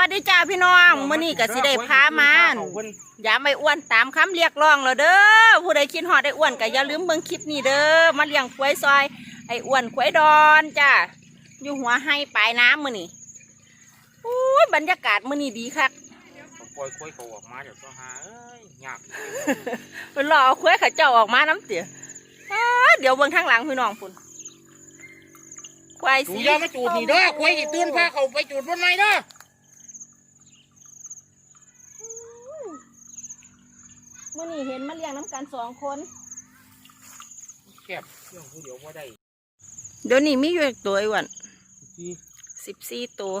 วัสดีจ้าพี่น้องมื้อนี้ก็สิได้พามาอย่าไม่อ้วนตามคำเรียกร้องแล้วเด้อผู้ใดคิดฮอดไอ้อ้วนก็อย่าลืมเบิ่งคลิปนี้เด้อมาเลี้ยงควายซอยไอ้อ้วนควายดอนจ้าอยู่หัวให้ปลายน้ำมื้อนี้อู้ยบรรยากาศมื้อนี้ดีคักปล่อยคุยเขาออกมาเดี๋ยวต้องหาเอ้ยยากเพิ่นรอเอาควายเขาเจ้าออกมาน้ำเตี๋ยอ้าเดี๋ยวเบิ่งข้างหลังพี่น้องพุ่นควายจูสียามาจูดนี่เด้อคุยสิตื่นพาเขาไปจูดบนไหนเด้อ มื้อนี้เห็นมาเลี้ยงน้ำกันสองคนแคบเรื่องผู้เดียวว่าได้เดี๋ยวนี้มีอยู่จักตัวไอ้อ้วนที่สิบสี่ตัว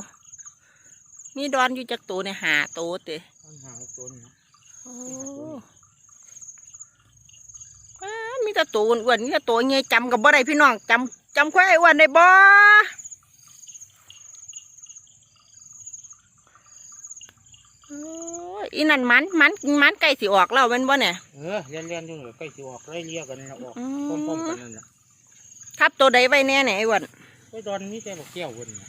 มีดอนอยู่จากตัวในหาตัวเตะปัญหาตัวนี้โอ้ว้ามีแต่ตัวอ้วนๆมีแต่ตัวเงี้ยจำกับบ่ได้พี่น้องจำจำควายไอ้อ้วนได้บ่โอ้ย อีนั่นมันมันมันไก่สิออกแล้วแมันบ่เนี่ย เออเลียนเลียนๆอยู่เหรอใกล้สิออกไล่เลียกันแล้วออกอืพร้อมมๆกันนั่นแหละทับตัวใดไว้แน่เนี่ยไอ้อ้วนไอ้ดอนนี่แต่บอกแก้วคนน่ะ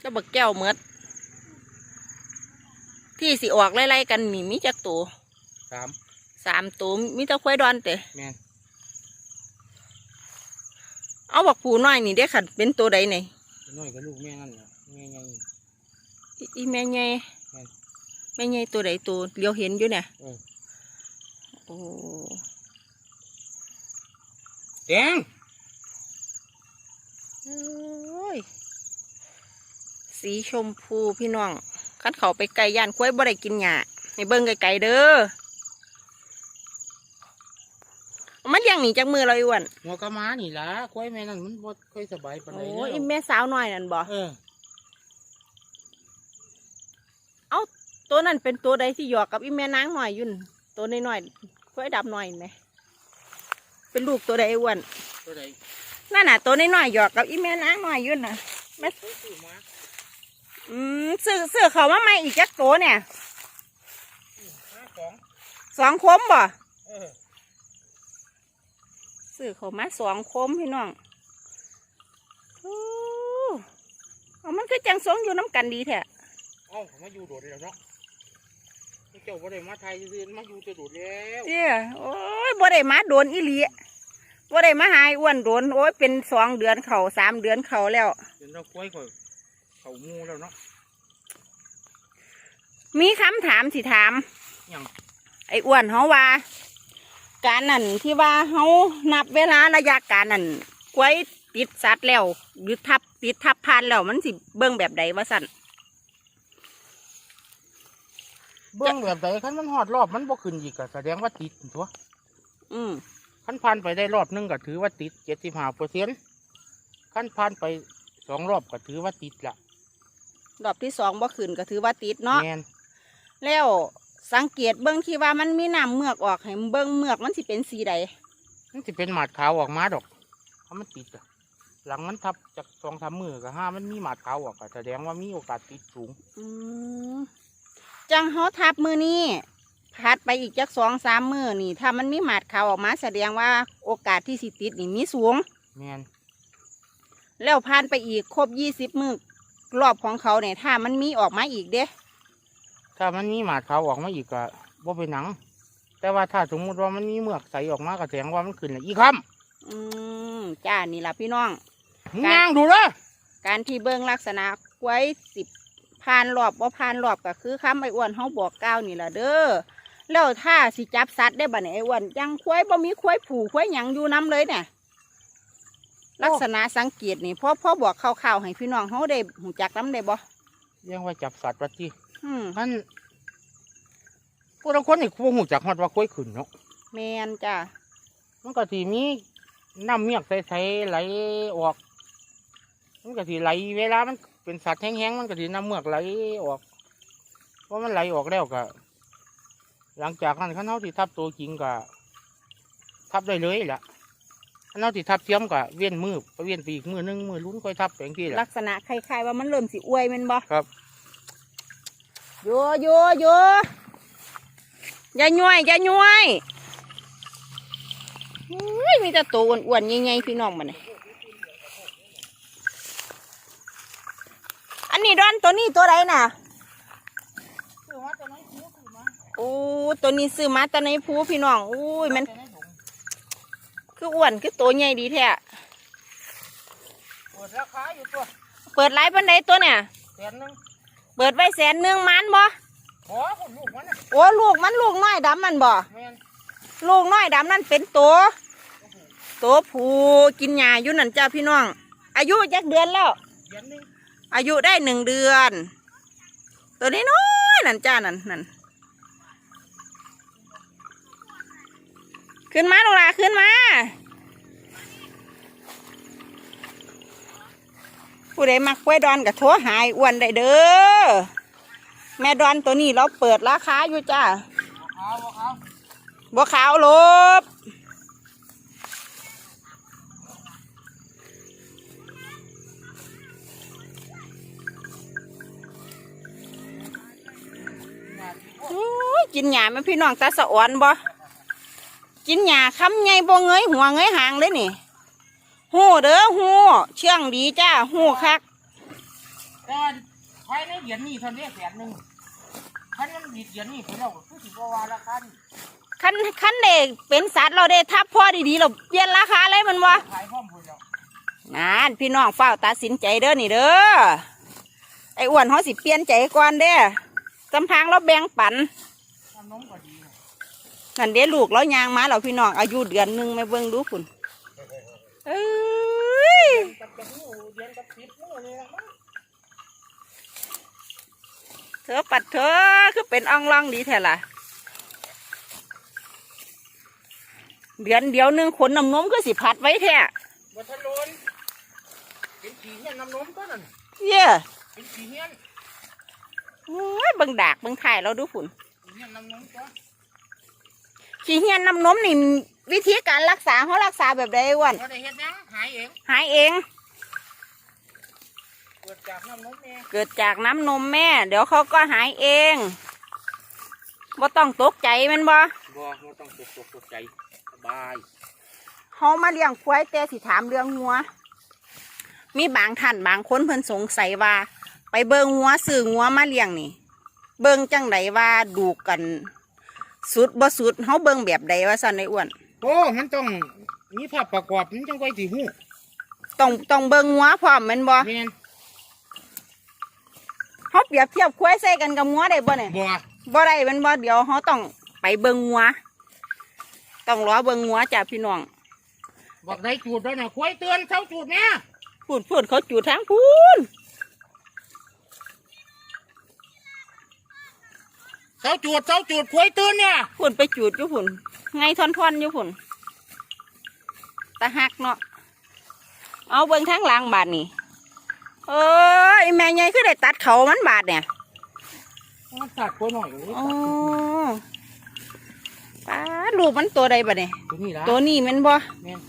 แล้วบักแก้วเมดที่สิออกไล่ๆกันนี่มีจักตัวสามสามตัวมีแต่ควายดอนเตะแม่นเอาบักผูน้อยนี่ได้ขัดเป็นตัวใดเนี่ยน้อยกับลูกแม่นั่นแหละแม่ใหญ่อีอีแม่ใหญ่ แม่นแม่ใหญ่ตัวใดตัวเดียวเห็นอยู่เนี่ยเออโอ้แดงโอ้ยสีชมพูพี่น้องคันเขาไปไก่ย่านควายบ่ได้กินหญ้าให้เบิ่งไกลๆเด้อเอามันเลี้ยงหนีจากมือเราอีอ้วนหัวกะม้านี่ล่ะคุยแม่นั่นมันบ่ค่อยสบายปานใดโอ้แล้วอีแม่สาวน้อยนั่นบ่ เออ ตัวนั้นเป็นตัวใดที่หยอกกับอีแม่นางน้อยอยุ่น ตัวน้อยๆควายดำน้อยไหมเป็นลูกตัวใดไอ้อ้วนตัวใดนั่นน่ะ ตัวน้อยๆหยอกกับอีแม่นางน้อยอยุ่นน่ะแม่เคยซื้อมาอืมซื้อซื้อเขามาใหม่อีกจักตัวเนี่ยห้าสองสองคมบ่เออซื้อเขามาสองคมพี่น้องโอ้เอามันคือจังสงอยู่น้ำกันดีแท้เอ้าเขามาอยู่โดดแล้วเนาะ เจ้าบ่ได้มาไทยซื่อๆมาอยู่จะโดดแล้วเจ้ยโอ้ยบ่ได้มาโดนอีหลีบ่ได้มาหายอ้วนโดนโอ้ยเป็นสองเดือนเขาสามเดือนเขาแล้วเดี๋ยวเราคุยก่อนเขางูแล้วเนาะมีคำถามสิถามหยังไอ้อ้วนเขาว่า การนั่นที่ว่าเขานับเวลาระยะการนั่นกล้วยติดสัตว์แล้วหรือทับติดทับพานแล้วมันสิเบิ่งแบบใดว่าสั่น เบื้องแบบใดคันมันหอดรอบมันบ่ขึ้นอีกก็แสดงว่าติดตัวอืมคันผ่านไปได้รอบหนึงก็ถือว่าติดเจ็ดสิบห้าเปอร์เซ็นต์คันผ่านไปสองรอบก็ถือว่าติดละรอบที่สองบ่ขึ้นก็ถือว่าติดเนาะแมนแล้วสังเกตเบิ่งที่ว่ามันมีน้ำเมือกออกให้เบิ่งเมือกมันสิเป็นสีใดมันจะเป็นหมาดขาวออกมาดอกถ้ามันติดอะหลังมันทับจากสองสามมือก็ห้ามันมีหมาดขาวออกก็แสดงว่ามีโอกาสติดสูง อืม จังเขาทับมือนี้พัดไปอีกจักสองสามมือนี่ ถ้ามันมีหมาดขาวออกมาแสดงว่าโอกาสที่สิติดนี่มีสูงแมนแล้วผ่านไปอีกครบยี่สิบมือรอบของเขาเนี่ยถ้ามันมีออกมาอีกเด้ถ้ามันมีหมาดขาวออกมาอีกก็บ่เป็นหนัง แต่ว่าถ้าสมมุติว่ามันมีเมือกใสออกมาก็แสดงว่ามันขึ้นแล้วอีกคอืมจ้านี่ล่ะพี่น้องำมึงย่างดูเด้อ การที่เบิ่งลักษณะไว้สิบ ผ่านรอบว่าผ่านรอบก็คือคำไอ้อ้วนเขาบอกก้าวนี่ล่ะเด้อแล้วถ้าสิจับสัตว์ได้บ่เนี่ยไอ้อ้วนยังควายบ่มีควายผูควายหยังอยู่น้ำเลยเนี่ยลักษณะสังเกตนี่พ่อพ่อบอกข่าวๆให้พี่น้องเขาได้หูจักน้ำได้บ่เรียกว่าจับสัตว์วัดที่อืมท่านพวกเราคนนี่คงหูจักฮอดว่าค่อยขึ้นเนาะแมนจ้ามันก็สิมีน้ำเมียกใสๆไหลออก มันก็สิไหลเวลามัน เป็นสัตว์แห้งๆมันก็สิน้ำเมือกไหลออก เพราะมันไหลออกแล้วก็หลังจากนั้นขั้นเขาที่ทับตัวจริงก็ทับได้เลยล่ะขั้นเขาที่ทับเทียมก็เวียนมือไปเวียนไปอีกมือหนึงมือลุ้นค่อยทับแปลงที่แหละลักษณะคล้ายๆว่ามันเริ่มสิอวยแมันบ่ครับโยโยโยอย่าย่วยอย่าย่วยอุ้ยมีแต่ตัวอ้วนๆใหญ่ๆพี่น้องมันนี่ อันนี้ดอนตัวนี้ตัวใดน่ะโอ้ตัวนี้ซื้อมาแต่ในภูพี่น้องอุ้ยมันแต่ในถุงคืออ้วนคือตัวใหญ่ดีแท้เปิดราคาอยู่ตัว เปิดไลฟ์บันไดตัวเนี่ยแสนหนึงเปิดไว้แสนหนึ่งมันบ่ขอคนลูกมันน่ะโอ้ลูกมันลูกน้อยดำมันบ่แม่นลูกน้อยดำนั่นเป็นตัวตัวผู้กินหญ้าอยู่นั่นจ้าพี่น้อง อายุจักเดือนแล้วแสนหนึง อายุได้หนึ่งเดือน ตัวนี้น้อยนั่นจ้านั่นนั่นขึ้นมาลูกหลาขึ้นมาผู้ใดมักกล้วยดอนกับโทรหายอ้วนได้เด้อแม่ดอนตัวนี้เราเปิดราคาอยู่จ้าเอาเอาบัวขาวลบ อุ้ย กินหญ้าแม่พี่น้องตาสะอ่อนบ่กินหญ้าคำไงบ่เงยหัวเงยหางเลยนี่หูเด้อหูเชื่องดีจ้าหูคักแต่ว่าภายในเดือนนี้เท่านี้แสนหนึงถ้ามันบิดเดือนนี้ไปแล้วก็คือสิบ่ว่าราคานี่คันคันเด็กเป็นสัตว์เราได้ทับพ่อดีๆเราเปลี่ยนราคาเลยมันวะขายพร้อมพุ่นแล้วนั่นพี่น้องเฝ้าวตัดสินใจเด้อนี่เด้อไอ้อ้วนเขาสิเปลี่ยนใจก่อนเด้อจำทางเราแบ่งปัน น้ำนมก็ดีนะนั่นเด้ลูกเรายางมาเราพี่น้องอายุเดือนหนึ่งไม่เบิ่งดูคุณเอ้ยกับจะหูเดือนกับสิบหูนี่ละมั้งเธอปัดเธอคือเป็นอ่องร่องดีแท้ล่ะเดือนเดียวหนึงขนน้ำนมคือสิพัดไว้แท้บัทะโลนเป็นขี้เงี้ยน้ำนมก็นั่นเย่เป็นขี้เงี้ยโอ้ยเบิ่งดากเบิ่งถ่ายเราดูฝุ่นขี้ เงี้ยน้ำนมก็ขี้เหียนน้ำนมนี่วิธีการรักษาเขารักษาแบบใดอ้วันก็ได้เฮ็ดหยังหายเองหายเอง เกิดจากน้ำนมเองเกิดจากน้ำนมแม่ เดี๋ยวเขาก็หายเองบ่ต้องตกใจแมันบ่บ่ไม่ต้องตกตกตกใจสบายเขามาเลี้ยงควายแต่สิถามเรื่องงัว มีบางท่านบางคนเพิ่นสงสัยว่า ไปเบิงงัวซื้องัวมาเลี้ยงนี่ เบิงจังไดว่าดูกัน สุดบ่สุดเขาเบิงแบบใดว่าสั่นในอ้วนโอ้มันต้องมีภาพประกอบมันจังไว้สิหูต้องต้องเบิงงัวพร้อมแม่นบ่แม่นเขาเปรียบเทียบควายใส่กันกับงัวได้บ่เนี่ยบ่บ่ได้แมันบ่เดี๋ยวเขาต้องไปเบิงงัวต้องรอเบิงงัวจ้ะพี่น้องบอกได้จูดแล้วนะควายเตือนเช้าจูดเนี่ยพูดพูดเขาจูดทางพูน เช้าจูดเช้าจูดควายเตือนเนี่ยพูนไปจูดอยู่พุ่นไงทอนทอนๆอยู่พุ่นตาหักเนาะเอาเบิงทางหล่างบาดนี่เอ้ยแม่ใหญ่คือได้ตัดเขามันบาดเนี่ยมันตัดตัวหน่อยเลยอ๋อป้าดลูกมันตัวใดบาดเนี่ยตัวนี้ละตัวนี้แมันบ่แม่น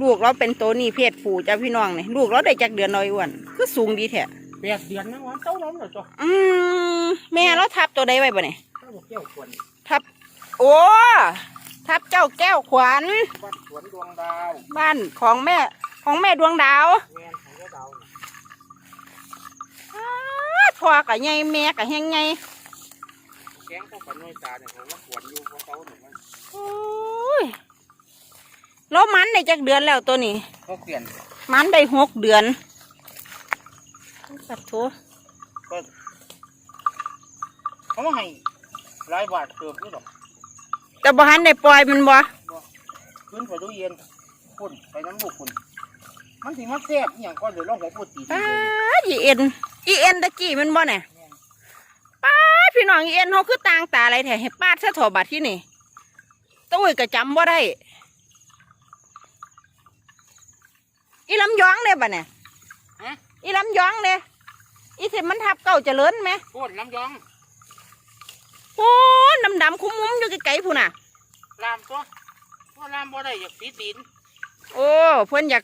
ลูกเราเป็นตัวนี้เพศผู้จ้ะพี่น้องเนี่ยลูกเราได้จากเดือนน้อยอ้วนคือสูงดีแท้ แปดเดือนนะวันเต้านมเหรอจ๊ะอืมแม่เราทับตัวใดไว้บ่เนี่ยเต้าบอกแก้วขวัญทับ โอ้ทับเจ้าแก้วขวัญบ้านสวนดวงดาวบ้านของแม่ของแม่ดวงดาวแม่นของเจ้าดาวน่ะอ้าพ่อกับไงแม่กับแหงไงแกงพวกกันน้อยตาเนี่ยของมันขวนอยู่เพราะเต้าหนึ่งมันโอ้ยแล้วมันได้จากเดือนแล้วตัวนี้เขาเปลี่ยนมันได้หกเดือน ปัดโถก็เขามาให้รายบาทเติมนี่หรอกแต่บ่หันได้ปล่อยมันบ่ขึ้นไปดูเย็นคุณไปน้ำบุกคุณมันสิมาแซ่บอหย่างก็เดี๋ยวลองหัวปูดตีป้าดีเลยดอีเอ็นอีเอ็นตะกี้มันบ่เนี่ยป้าดพี่น้องอีเอ็นเขาคือต่างตาอะไรแท้ให้ป้าดซะถอบัดที่นี่ตุ้ยก็จำบ่ได้อีลำยองเลยบ่เนี่ยฮะอีลำยองเลย อีเทมันทับเก่าเจริญไหมโคตรลำยองโอ้ดำดำๆคุ้มมุมอยู่ไกลๆพูนน่ะ ลามตัวว่าลามบ่ได้อยากสีตีนโอ้เพื่อนอยาก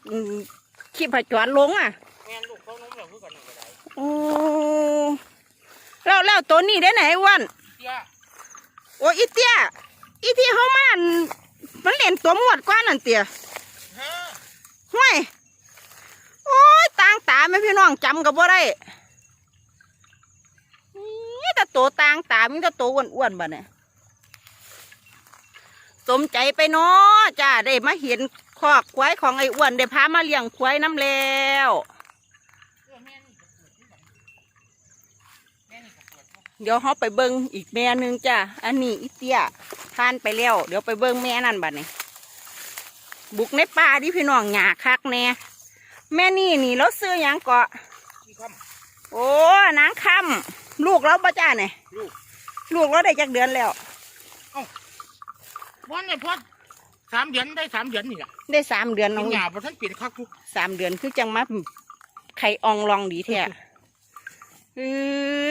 ขีบผจรลงอะแม่นลูกเขาน้มแล้วคือกันนี่ก็ได้โอ้แล้วแล้วตัวนี้ได้ไหนอ้วันเตี้ยโอ้อีเตี้ยอีที่เขามาอั่นมันเล่นตัวหมวดกว่านั่นเตี้ยฮะห่วยโอ้ยต่างตาแม่พี่น้องจำกับบ่ได้ นี่แต่โตตัวต่างตามีแต่ตัวอ้วนๆบ่เนี่ยสมใจไปเนาะจ้าได้มาเห็นคอกควายของไอ้อ้วนได้พามาเลี้ยงควายน้ำแล้วเดี๋ยวเขาไปเบิ้งอีกแม่นึงจ้ะอันนี้อีเตี้ยทานไปแล้ว เดี๋ยวไปเบิ้งแม่นั่นบัดนี้บุกในป่าดิพี่น้องหยาคักแน่แม่นี่นี่เราซื้อยังเกาะโอ้นางคำ ลูกเราบ่จ้าเนี่ยำลูกลูกเราได้จักเดือนแล้ววันนี้พอสามเดือนได้สามเดือนนี่แหละได้สามเดือนน้น้อองงหยาบท่านเปลี่ยนคักทุกสามเดือนคือจังมาไข่อองลองดีแท้เอ้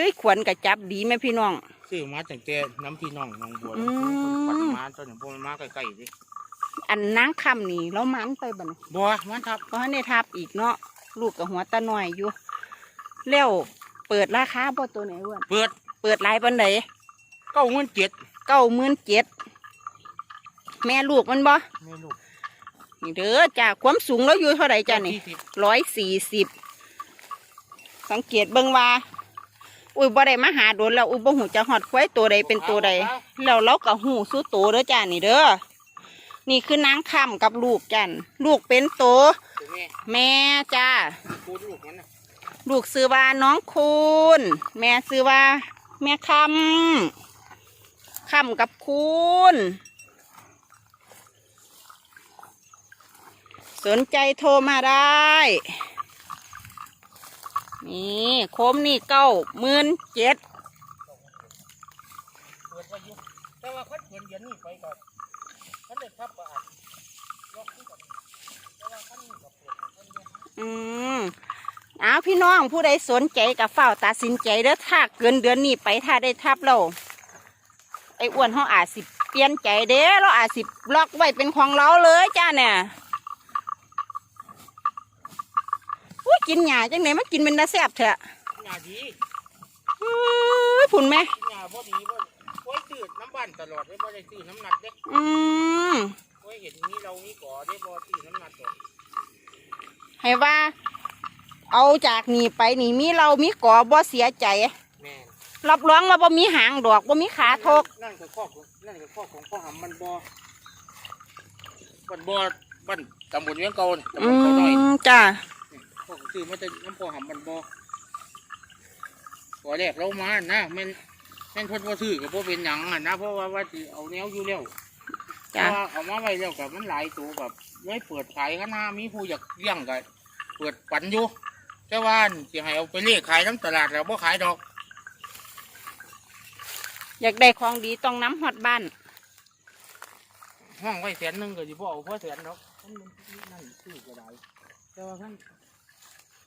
ยขวัญกระจับดีไหมพี่น้องซื้อมาตั้งแต่น้ำพี่น้องน้องบัวอืมปัดมาตอนนี้พวกมันมาใกล้ๆดิอันนางคำนี่เรามันไปบ่เนี่ยบัวมันทับเพราะในทับอีกเนาะลูกกับหัวตาหน่อยอยู่แล้ว เปิดราคาบ่ตัวไหนอ้วนเปิดเปิดหลายปันไหนเก้าเงินเจ็ดเก้าหมื่นเจ็ดแม่ลูกมันบ่แม่ลูกนี่เด้อจ้าความสูงแล้วอยู่เท่าไหร่จ้านี่สี่สิบร้อยสี่สิบสังเกตเบิ่งว่า อุ้ยบ่ได้มาหาโดนแล้วอุ้ยบ่หูจะหอดควายตัวใดเป็นตัวใดแล้วเราก็หูสู้โตเด้อจ้านี่เด้อนี่คือนางคำกับลูกจันลูกเป็นโตตัวแม่แม่จ้าพูดลูกมันนะ ลูกซื้อว่าน้องคูณแม่ซื้อว่า แม่คำคำกับคูณสนใจโทรมาได้ นี่โคมนี่เก้าหมื่นเจ็ดแต่ว่าคัดเงินเดือนนี้ไปก่อนคันได้ทับก็อาจล็อกที่ก่อนแต่ว่าคันนี้ก็เปิดให้คนเดียวอืม เอาพี่น้องผู้ใดสนใจกับเฝ้าวตัดสินใจเด้อถ้าเกินเดือนนี้ไปถ้าได้ทับเราไอ้อ้วนเขาอาจสิเปลี่ยนใจเด้เราอาจสิล็อกไว้เป็นของเราเลยจ้าเนี่ยอุ้ยกินหยาจังไหนมันกินเป็นตาแซ่บเถอะกินยาดีอื้อผุนไหมกินยาบ่ดีบ่โอ้ยตื้อน้ำบ้านตลอดเลยบ่ได้ตื้อน้ำหนักเด็กอืมโอ้ยเห็นนี้เรานี่ก่อได้บ่ตื้อน้ำหนักก่อนให้ว่า เอาจากนี่ไปนี่มีเรามีก่อบ่เสียใจ แม่นรับรองว่าบ่มีหางดอกบ่มีขาทก นั่นคือข้อของนั่นคือข้อของพ่อหำมันบ่บ้านบ่บ้านตำบลเวียงเก่าน่ะตำบอืลเขาน้อยมจ้าพ่อก็ซื้อมาแต่น้ำพ่อหำมันบ่ขอแรกเรามานะแม่นแม่นเพิ่นบ่ซื้อก็บ่เป็นหยังอะนะเพราะว่าว่าสิเอาแนวอยู่แล้ว จ้าเพราะว่าเอามาไว้แล้วกับมันหลายตัวแบบไว้เปิดขายกันนะมีผู้อยากเลี้ยงก็เปิดปันอยู่ แต่ว่าสิให้เอาไปเลี้ยงขายทั้งตลาดแล้วบ่ขายดอก อยากได้ของดีต้องน้ำฮอดบ้าน ห้องไว้แสนหนึงก็สิบ่เอาเพราะแสนดอกมันมันนั่นซื้อก็ได้แต่ว่าท่าน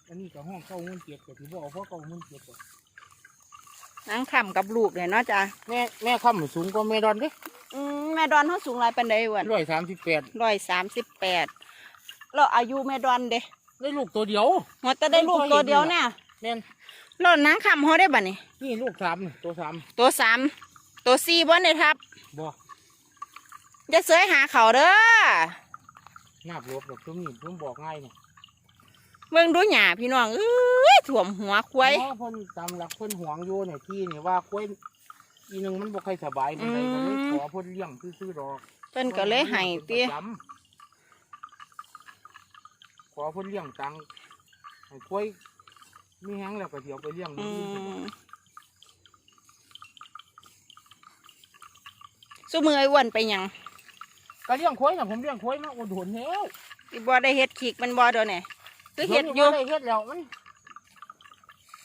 อันนี้ก็ห้องเก้าเงินเจ็ดก็สิบ่เอาเพราะเก้าเงินเจ็ดก็นางคำกับลูกเลยเนาะจ้าแม่แม่ค่ำสูงกว่าแม่ดอนเด้อืมแม่ดอนเขาสูงหลายปันใดอ้วนร้อยสามสิบแปดร้อยสามสิบแปดแล้วอายุแม่ดอนเด้ ได้ลูกตัวเดียว หัวแต่ได้ลูกตัวเดียวเนี่ยแม่นแล้วนางคำเขาได้บ่นี่นี่ลูกสามนี่ตัวสามตัวสามตัวสี่บ่ได้ทับบ่จะเสยหาเขาเด้อนาบรบดอกตุ้มนี่ตุ้มบอกง่ายเนี่ยเบิ่งดูหญ้าพี่น้องเอ้ยถ่วมหัวควายเพราะเพิ่นตามหลักเพิ่นหวงอยู่เนี่ยที่นี่ว่าควายอีหนึงมันบ่ค่อยสบายมันเลยก็เลยขอเพิ่นเลี้ยงซื่อๆดอกเพิ่นก็เลยให้เตี้ยประจำ ขอเพิ่นเลี้ยงตังให้ควายมีแห้งแล้วก็เดี๋ยวไปเลี้ยงอืนี่มสู้มือไอ้อ้วนไปหยังก็เลี้ยงควายน่ะผมเลี้ยงควายมาอุดหนุนแล้วสิบ่ได้เฮ็ดขีกมันบ่เดี๋ยวนี้คือเฮ็ดอยู่บ่ได้เฮ็ดแล้วมัน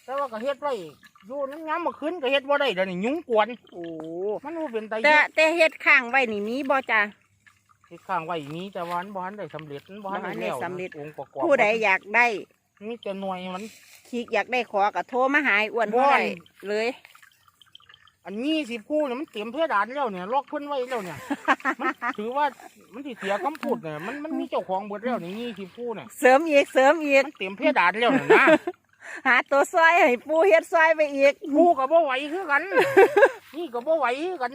แต่ว่าก็เฮ็ดไว้อยู่นั้นยามมื้อคืนก็เฮ็ดบ่ได้เดี๋ยวนี้ยุงกวนโอ้มันบ่เป็นตาแต่เฮ็ดแต่เฮ็ดข้างไว้นี่มีบ่จ้า เฮ็ดข้างไว้มีแต่ว่ามันบ่ทันได้สำเร็จมันบ่ทันได้บ่ทันได้แล้วสำเร็จ องค์ประกอบผู้ใดอยากได้มีแต่หน่วยมันขีกอยากได้ขอก็โทรมาหาไอ้อ้วนบ่ เท่าไหร่เลย อันนี้สิคู่เนี่ยมันเตรียมเพดานแล้วเนี่ยล็อกเพิ่นไว้แล้วเนี่ย มันถือว่ามันสิเสียคำพูดเนี่ยมันมันมีเจ้าของเบิดแล้วนี่ยี่สิบคู่เนี่ยเสริมอีกเสริมอีก มันเตรียมเพดานแล้วเนี่ยนะ หาตัวซอยให้ปูเฮ็ดซอยไปอีก กูกับบ่ไหวคือกัน นี่กับบ่ไหวคือกัน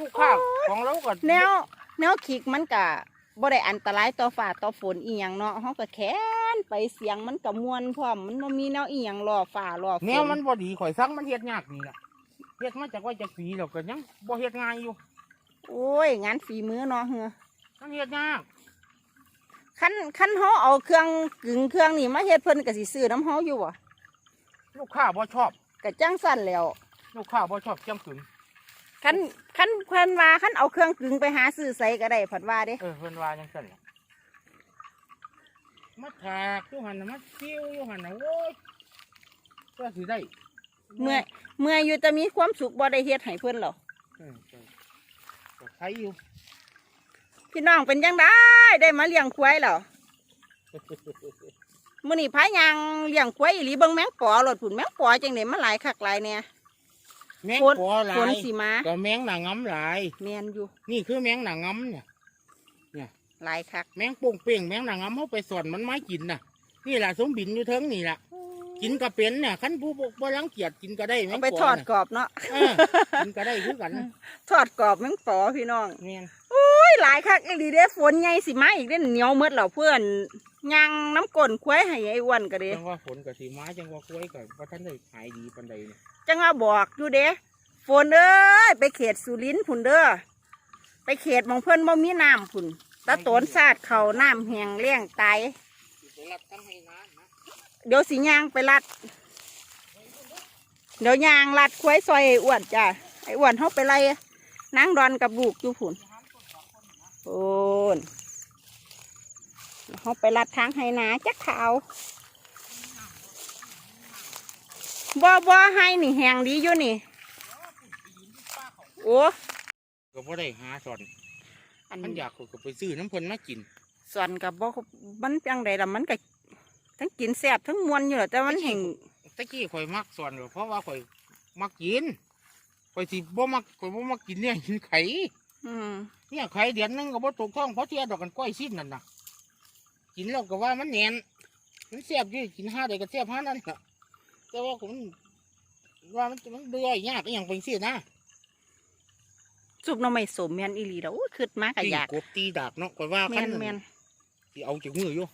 ลูกค้าของเราก็แนวแนวขีกมันกะบ่ได้อันตรายต่อฟ้าต่อฝนอีหยังเนาะเฮาก็แค้นไปเสียงมันก็ม่วนพร้อมมันบ่มีแนวอีหยังรอฟ้ารอฝนแนวมันบ่ดีข่อยสั่งมันเฮ็ดยากนี่ล่ะเฮ็ดมาจากว่าจากปีแล้วก็ยังบ่เฮ็ดง่ายอยู่ โอ้ยงานฝีมือเนาะเฮือมันเฮ็ดยากคันคันเฮาเอาเครื่องกึ่งเครื่องนี่มาเฮ็ดเพิ่นก็สิซื้อน้ำเฮาอยู่บ่ลูกค้าบ่ชอบก็จังสั่นแหล้ว ลูกค้าบ่ชอบจังกึ่ง คันคันเพิ่นว่าคันเอาเครื่องกึ่งไปหาซื้อใส่ก็ได้ผัดว่าเด้เออเพิ่นว่าจังซั่นล่ะมาถากอยู่หั่นน่ะมาซิวอยู่หั่นน่ะโอ้ยก็สิได้เมื่อยเมื่อยอยู่แต่มีความสุขบ่ได้เฮ็ดให้เพิ่นหรอกเออก็ก็ใครอยู่ พี่น้องเป็นจังไดได้มาเลี้ยงควายแล้วมื้อนี้พายางเลี้ยงควายอีหลีเบิ่งแมงปอรถผุนแมงปอจังได๋มาหลายคักหลายแน่ แมงฝนปอหลาฝนยสิมาก็แมงหนางำหลาย แม่นอยู่นี่คือแมงหนางำเนี่ย หลายคักแมงโป่งเป่งแมงหนางำเขาไปสอนมันไม้กินน่ะ นี่แหละสมบินอยู่เทิงนี่แหละกินก็เป็นเนี่ยขันผู้บ่บ่รังเกียจกินก็ได้แมเอางไปปอทอดน่ะกรอบเนาะเออกินก็ได้คือกันทอดกรอบแมงปอพี่น้องแม่นอุ้ยหลายคักอีหลีเด้ฝนใหญ่สิมาอีกเด้เหนียวหมดแล้วเพื่อนย่างน้ำก้นควายให้ไอ้อ้วนก็เด้จังว่าฝนกับสีม้าจังว่ากล้วยกับว่าท่านได้หายดีปันใดเนี่ย จังว่าบอกอยู่เด้ฝนเอ้ยไปเขตสุรินทร์พุ่นเด้อไปเขตมองเพิ่อนบ่มีน้ำพุ่นตะโตนสาดเขาน้ำแหงเลี้ยงตายไปรับทั้งให้นานนะเดี๋ยวสิย่างไปลัด เดี๋ยวย่างลัดควายซอยไอ้อ้วนจ้ะไอ้อ้วนเขาไปไล่นางดอนกับลูกอยู่พุ่นโอนเขาไปลัดทางให้นาจักขาว บ่บ่ให้นี่แหงดีอยู่นี่ โอ้ก็บ่ได้หาสอนอันมันอยากก็ไปซื้อน้ำเพิ่นมากินส่วนกับบ่มันจังใดล่ะมันก็ทั้งกินแซ่บทั้งมวนอยู่แหละแต่มันแห่งตะกี้ข่อยมักสอนก็เพราะว่าข่อยมักกินข่อยสิบ่มักข่อยบ่มักกินเนี่ยกินไข่อืมเนี่ยไข่เดือนหนึงก็บ่ตกท้องเพราะเทียดอกกันก้อยสิ้นนั่นน่ะกินแล้วก็ว่ามันแน่นมันแซ่บอยู่กินห้าได้ก็แซ่บห้านั่นน่ะ แต่ว่าผมว่ามันมันเดือยยากอหย่างเป็นสินะซุปหน้ำไม่สมแมนอีหลีแล้วโอ้ยขึ้นมากก็ตีอยากกบตีดากเนาะก็ว่าแมคันแมนที่เอาจากมืออยู่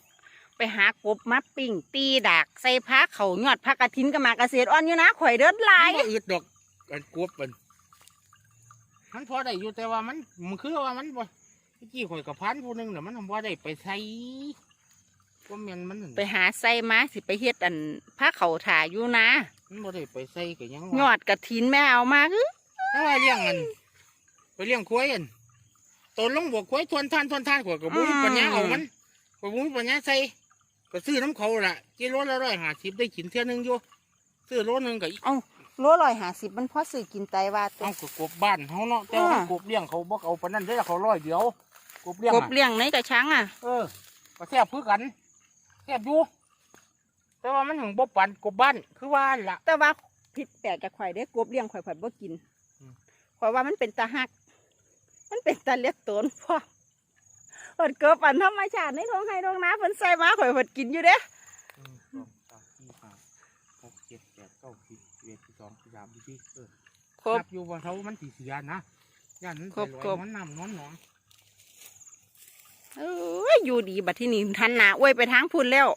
ไปหากบมาปิ้งตีดากใส่ผ้าเขาวยอดผักกระถินกับหมากเกษตรอ่อนอยู่นะข่อยเดินหลาย มันบ่อึดดอกกันกบมันมันพอได้อยู่แต่ว่ามันมันคือว่ามันบ่เมื่อกี้ข่อยกับพันผู้หนึงน่ะมันบ่ได้ไปใส่ ก็แม่นมันนั่นไปหาใส่มาสิไปเฮ็ดอันผ้าเขาวถ่าอยู่นะมันบ่ได้ไปใส่ก็ยังยว่าอดกระถินแม่เอามาคือถ้าว่าเลี้ยงมันไปเลี้ยงควายอันตนลงบอกควายทวนทานทวนทานกว่ากับบุ้มีปัญญาเอามันกับบุ้มีปัญญาใส่ก็ซื้อน้ำเขาล่ะกิโลละร้อยห้าสิบได้กินเท่านึงอยู่ซื้อโลนึงก็อีกโลร้อยห้าสิบมันพอซื้อกินไตว่าตัวเอาก็กบบ้านเขาเนาะแต่ว่าอ่า กบเลี้ยงเขาบอกเอาปานนั้นได้อเขาร้อยเดียวกบเลี้ยงกบอะเลี้ยงในกระชังอะเออก็แซ่บคือกัน แซ่บอยู่แต่ว่ามันถึงบ่ปันกบบ้านคือว่าล่ะ แต่ว่าผิดแปลกจากข่อยได้อกบเลี้ยงข่อยข่อยบ่กินอืม ข่อยว่ามันเป็นตาหัก มันเป็นตาเล็ดตนพ่อเปิดเกิบอันธรรมชาติในท้องไห้ท้องนาเพิ่นใส่มาข่อยเพิ่นกินอยู่เด้หนึ่งสองสามสี่ห้าหกเจ็ดแปดเก้าสิบสิบเอ็ดสิบสองสิบสามสิบสี่เออครบ นับอยู่ว่าเขามันสีเสียนะย่านนั้นครบไปลอยครบมันน้ำนอนหนอง เอ้ยอยู่ดีบัดที่นี่ทันหนาอวยไปทางพุ่นแล้ว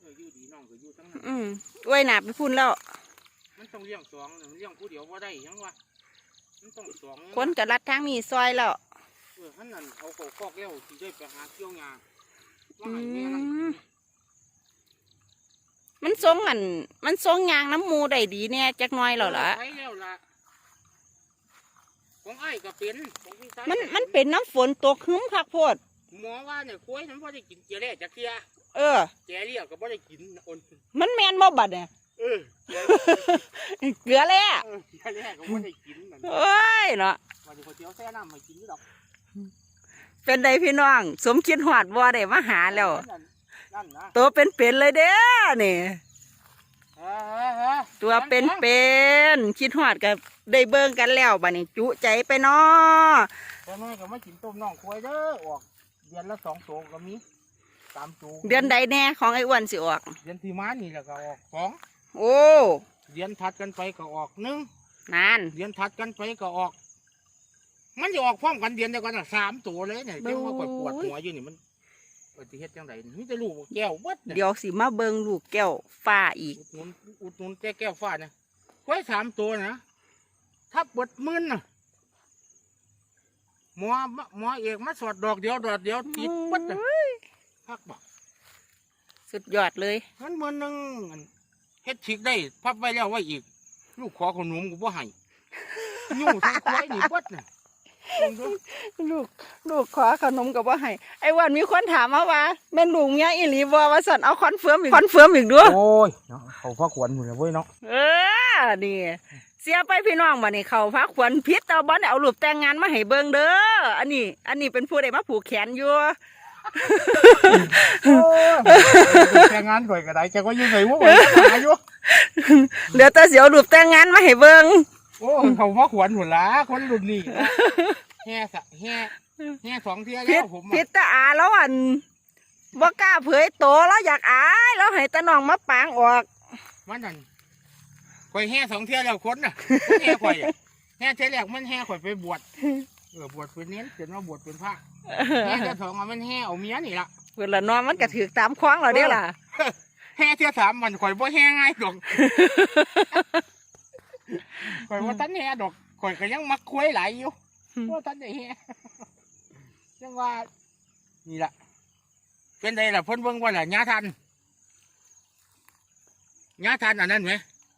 เอออยู่ดีน้องก็อยู่ทั้งนั้นอืมอวยหนาไปพุ่นแล้ว มันต้องเลี้ยงสองน่ะมันเลี้ยงผู้เดียวว่าได้หยังวะมันต้องสองคนกะรัดทางนี้ซอยแล้วเออท่านนั้นเอาเขาคอกแล้วที่ได้ไปหาเกี่ยวงาว่าอืให้แม่นั่งกิมนมันทรงอัน มันทรงยางน้ำมูได้ดีเนี่ยจักหน้อยแล้วล่ะใช้แล้วล่ะของไอ้ายก็เป็นของพี่ชายมันก็มันเป็นน้ำฝนตกหึ้มคักโพด หมอว่าเนี่ยกล้วยนั้นพ่ได้กินเจแร่จากเทียเออ แกเรียกก็พ่ได้กินอ่อนมันแมนบ่บัดเนี่ยเออแกเกลือแล้วเออแกเรียกก็พ่ได้กินนั่นโอ้ยเนาะวันนี้คนเดียวแซ่น้ำให้กินอยู่ดอกเป็นไดพี่น้อง สมคิดหอดบ่ได้มาหาแล้วนั่นนั่นนะตัวเป็นๆเลยเด้อนี่เออเออเออตัวเป็นๆคิดหอดกับได้เบิ่งกันแล้วบัดนี้จุใจไปเนาะแต่แม่ก็ไม่กินต้มน่องควายเด้อออก เดือนละสองตัวก็มีสามตัวเดือนใดแน่ของไอ้อ้วนสิออก เดือนที่มานี่แหละก็ออกสองโอ้เดือนถัดกันไปก็ออกหนึ่งนานเดือนถัดกันไปก็ออก มันจะออกพร้อมกันเดือนเดียวกันน่ะสามตัวเลยเนี่ยโอ้เจ้ยาว่าปวดปวดหัวอยู่นี่มันปฏิเฮ็ดจังไดมีแต่ลูกแก้วเบิดเนี่ยเดี๋ยวสิมาเบิงลูกแก้วฟ้าอีกอุดหนุนอุดหนุนแก้แก้วฟ้าเนี่ยกล้วยสามตัวนะถ้าเบิดหมื่นน่ะ หมอหมอเอกมาสอดดอกเดียวดอกเดียวติดเบิดน่ะพักบอกสุดยอดเลยมันเหมือนหนึงอันเฮ็ดชิกได้พับไว้แล้วไว้อีก ลูกขอขนมกูบ่ให้ยู่ทั้งควายนี่เบิดน่ะลองดูลูกลูกขอขนมกับว่าให้ไอ้วันมีคนถามมาว่าแม่นลูกเมียอีหลีบ่ว่าสันเอาคอนเฟิร์มอีกคอนเฟิร์มอีกด้วยโอ้ยเนาะเขาพักขวัญหมดแล้วเว้ยเนาะเออนี่ เสียไปพี่น้องมานี่เขาพักขวัญพิษแต่บ่ได้เอารูปแต่งงานมาให้เบิ่งเด้ออันนี้ อันนี้เป็นผู้ใดมาผูกแขนอยู่โอ้ยแต่งงานก่อยก็ได้จะก็ยังไงวะก่อยหาอยู่เดี๋ยวตาเสียวรูปแต่งงานมาให้เบิ่งโอ้ยเขาพักขวัญหมดละคนรุ่นนี้แห่สะแห่แห่สองเที่ยพิแล้ษวผมพิอะษตาอาแล้วอันบ่กล้าเผยโตแล้วอยากอายแล้วให้ตาน้องมาปางออก มันนั่น ข่อยแห่สองเที่ยแล้วคนน่ะคนแห่ข่อยอะแห่เที่ยแรกมันแห่ข่อยไปบวชเออบวชเป็นเน้นเกิดว่าบวชเป็นพระแห่เที่ยสองอะมันแห่เอาเมียนี่ละเวลานอนมันก็ถือตามคว้างเราเด้อล่ะแห่เที่ยสามมันข่อยบ่แห่ง่ายดอกข่อยว่าตันแห่ดอกข่อยก็ยังมักคุยหลายอยู่ว่าตันได้แห่จังว่านี่ละเป็นไดล่ะเพิ่นเบิ่งว่าล่ะญาทันญาทันอันนั้นไหม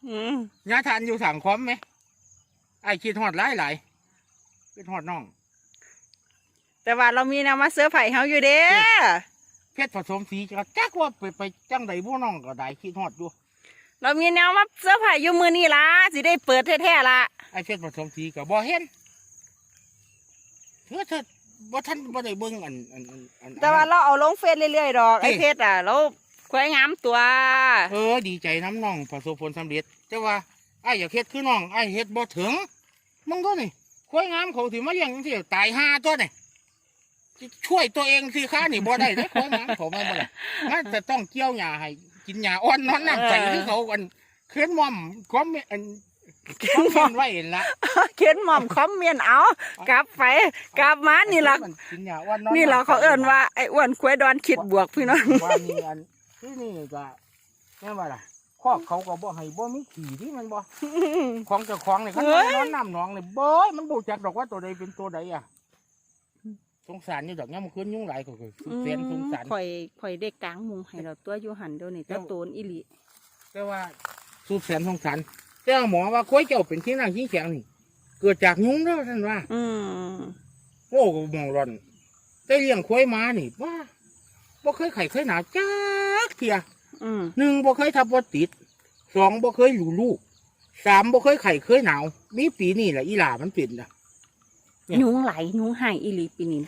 อืมญาทันอยู่สังคมไหมไอ้คิดฮอดหลายหลายคิดฮอดน้อง แต่ว่าเรามีแนวมาเสื้อร์ไผ่เฮาอยู่เด้เพชรผสมสีก็จักว่าไปไปจังใดบ่น้องก็ได้คิดฮอดอยู่เรามีแนวมาเสื้อร์ไผ่อยู่มือนี่ล่ะสิได้เปิดแท้ๆล่ะไอ้เพชรผสมสีก็บ่เห็นเธอเธอบ่ทันบ่ได้เบิ่งอันอันอันอันแต่ว่าเราเอาลงเฟซเรื่อยๆดอกเอ้ยไอ้เพชรอะเราควายงามตัว เออดีใจน้ำน้องประสบผลสำเร็จ แต่ว่าไอ้อยากเฮ็ดคือน้องไอ้เฮ็ดบ่ถึงมึงก็นี่ควายงามเขาถือมาเลี้ยงจังซี่ตายห้าตัวนี่สิช่วยตัวเองสิค้านี่บ่ได้เด้ควายงามเขาไม่บ่ได้มันจะต้องเกี่ยวหญ้าให้กินหญ้าอ่อนนอนน้ำใสคือเขากันเคลื่อนม่อมความอันความเห็นไว้เห็นละเขียนหม่อมคอมเมนต์เอา กลับไปกลับมานี่ล่ะมักินหญ้าอ่อนนอนนี่ล่ะเขาเอิ้นว่าไอ้อ้วนควายดอนคิดบวกพี่น้องว่านี่อันที่นี่ก็แม่นว่าล่ะ คอกเขาก็บ่ให้บ่มีขี่ที่มันบ่ของเจ้าของนี่เขาเฮ้ยนอนน้ำหนองนี่เบ้ยมันบูจักดอกว่าตัวใดเป็นตัวใดอะสงสารนี่ดอกเนี่ยมันคืนยุ่งหลายก็คือเสียนสงสารข่อยข่อยได้กลางมุงให้เราตัวอยู่หันเดี๋ยวนี้แล้ตาวโตนอีหลีแต่ว่าสูบแสนสงสารแต่ว่าหมอว่าก้อยเจ้าเป็นที่นั่งที่แข็งนี่ เกิดจากยุงเด้อท่านว่า อืมโอ้ก็มองร้อนแต่เลี้ยงควายมานี่ว่าบ่เคยไข่เคยหนาวจักเทีย อืมหนึ่งบ่เคยทับบ่ติดสองบ่เคยอยู่ลูกสามบ่เคยไข่เคยหนาวมีปีนี่แหละอีหลามันเป็นนะ เนี่ย ยุงไหลยุงหายอีหลีปีนี้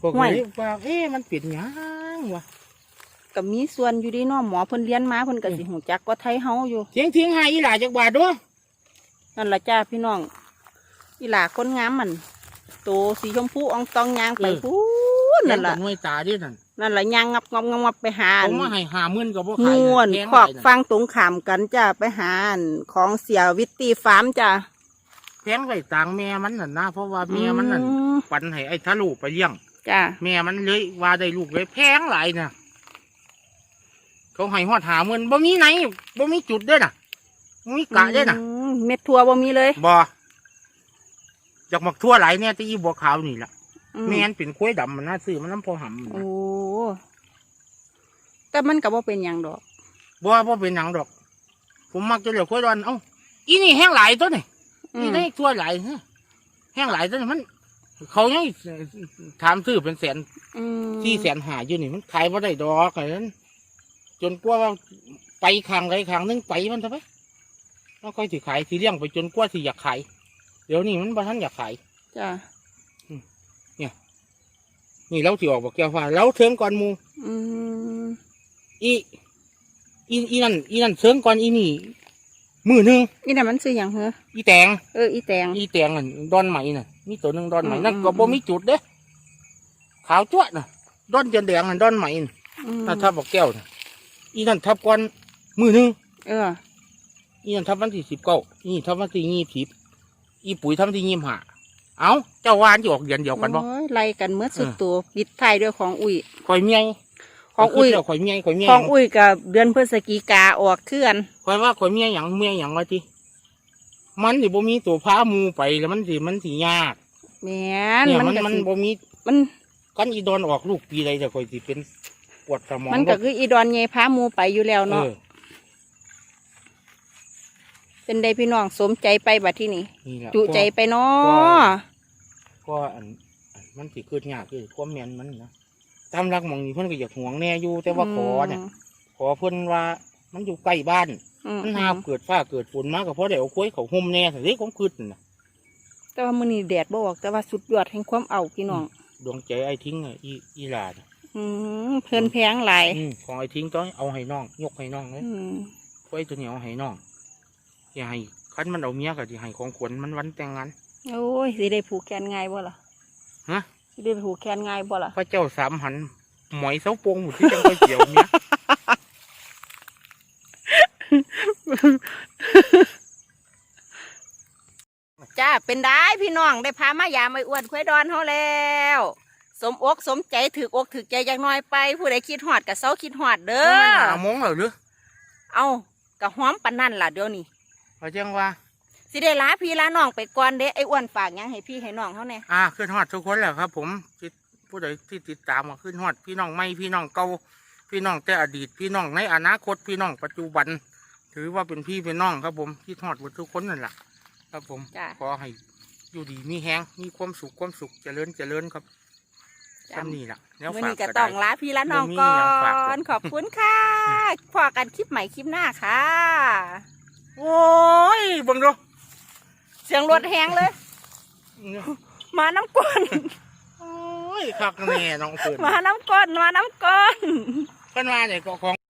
พวกห่วย นี้ว่าเอ๊ะมันเป็นหยังวะก็มีส่วนอยู่เดีเนาะหมอเพิ่นเรียนมาเพิ่นก็สิหูจักก็ไทยเฮาอยู่เทียงเทียงให้อีหลาจักบาทด้วยนั่นล่ะจ้าพี่น้อง อีหลาคนงามมันโตสีชมพูอองตองยางไปพูนนั่นล่ะหน่วยตาดินั่น นั่นล่ะยางงับงับงับงับไปหาเอาอันมาให้หาหมื่นก็บ่ขายม่วนแพงขอกหลายน่ะฟังตรงขามกันจ้าไปหาอันของเสียวิตตี้ฟาร์มจ้าแพงไว้ต่างแม่มันน่ะนะเพราะว่าแม่มันนั่นอืมปันให้ไอ้ทะลุไปเลี้ยง จ้าแม่มันเลยว่าได้ลูกเลยแพงหลายน่ะเขาให้ฮอดหาหมื่นบ่มีไหนบ่มีจุดเด้อน่ะบ่มีกะเด้อน่ะอืมเม็ดทั่วบ่มีเลยบ่อยากมักทั่วหลายเนี่ยแต่อีบัวขาวนี่ล่ะ อืมแม่นเป็นกล้วยดำมันน่าซื้อมันน้ำพอหำโอ้แต่มันก็บ่เป็นหยังดอก บ่บ่เป็นหนังดอก ผมมักจะเหลือกล้วยดอนเอ้าอีนี่แห้งหลายตัวนี่อืนี่มได้ทั่วหลายฮะแห้งหลายตัวนี่มัน เขายังถามซื้อเป็นแสน อืมสี่แสนหาอยู่นี่มันขายบ่ได้ดอกไอ้นั้นจนกว่าว่าไปคางไรคางนึงไปมันทำไมแล้วค่อยสิขายสิเลี้ยงไปจนกว่าสิอยากขายเดี๋ยวนี้มันบ่ทันอยากขายจ้า นี่เราสิออกบอกแก้วฟ้าเราเทิงก่อนหมูอืมอีอีอีนั่นอีนั่นเทิงก่อนอีนี่มือหนึงนี่น่ะมันซื้อหยังเหรออีแตงเอออีแตง อีแตงนั่นดอนไหมน่ะมีตัวหนึ่งดอนไหมอืมนั่นก็อืม บ่มีจุดเด้ขาวจ้วะน่ะดอนจนแดงนั่นดอนไหมน่ะอืมถ้าทับบอกแก้วน่ะอีนั่นทับก่อนมือหนึงเออ อีนั่นทับวันที่สิบเก้าอีนี่ทับวันที่ยี่สิบอีปุ๋ยทับวันที่ยี่สิบห้า เอ้าเจ้าวานจะออกเดือนเดียวกันบ่โอ้ยไล่กันเมื่อสุดเออตัวปิดท้ายด้วยของอุ้ยข่อยเมียของอุ้ยข่อยเมียข่อยเมียของอุ้ยกับเดือนพฤศจิกาออกเคลื่อนข่อยว่าข่อยเมียหยังเมียหยังว่าติมันสิบ่มีตัวพาหมูไปแล้วมันสิมันสิยากแม่นเนี่ยมัมันนก็มันสิบ่มีมันกันอีดอนออกลูกปีใดจะข่อยสิเป็นปวดสมองมันก็คืออีดอนเยพาหมูไปอยู่แล้วเอเนาะอ เป็นได้พี่น้องสมใจไปบัดที่นี่นี่ล่ะจุใจไปเนาก็ะก็อันอันมันสิคืดยากคือความแม่นมันนะตามรักหมองนี้เพิ่นก็อยากห่วงแน่อยู่แต่ว่าขอเนี่ยขอเพิ่นว่ามันอยู่ใกล้บ้านอืมมันหาเกิดฟ้าเกิดฝนมาก็เพราะได้เอาคุ้ยเขาห่มแน่สิของคืดนั่นน่ะแต่ว่ามื้อนี้แดดบ่ออกแต่ว่าสุดยอดแห่งความเอาพี่น้องดวงใจไอ้ทิ้งอะอีอีหลาน่ะอืมเพิ่นแพงหลายอืมของไอ้ทิ้งต้องเอาให้น้อง ยกให้น้องเลยอืมคุ้ยตัวนี้เอาให้น้อง อย่าให้คันมันเอาเมียก็สิให้ของขวัญมันวันแต่งงานโอ้ยสิได้ผูกแขนง่ายบ่ล่ะฮะสิได้ผูกแขนง่ายบ่ล่ะพระเจ้าสามหันหมอยเสาโปงหมดที่จังก๋วยเตี๋ยวเมียจ้าเป็นได้พี่น้องได้พามายามไอ้อ้วนควายดอนเฮาแล้วสมอกสมใจถือกอกถือใจจักหน้อยไป ผู้ใดคิดฮอดก็เซาคิดฮอดเด้เออหาโมงแล้วหรือเอากะหอมปานนั่นล่ะเดี๋ยวนี้ พระเจ้าว่าสิได้ลาพี่ลาน้องไปก่อนเด้ไอ้อ้วนฝากหยังให้พี่ให้น้องเฮาแน่อ่าขึ้นฮอดทุกคนแหละครับ ผมที่ผู้ใดที่ติดตามก็ขึ้นฮอดพี่น้องไม่พี่น้องเก่าพี่น้องแต่อดีตพี่น้องในอนาคตพี่น้องปัจจุบัน ถือว่าเป็นพี่เป็นน้องครับผมที่ทอดหมดทุกคนนั่นแหละครับผมจ้าขอให้อยู่ดีมีแห้งมีความสุขความสุขเจริญเจริญครับจ้าจำนี่แหละแล้วมื้อฝากนี้ก็ก็ต้ได้ องลาพี่ลาน้องบ่มีก่อหยังฝากผมนขอบคุณค่ะพอกันคลิปใหม่คลิปหน้าค่ะ โอ้ยเบังดูเสียงรถแฮงเลย มาน้ำก้นโอ้ยคักแน่น้องเฟิร์นมาน้ำก้นมาน้ำก้นเพิ่นว่าเนี่ยก็ของ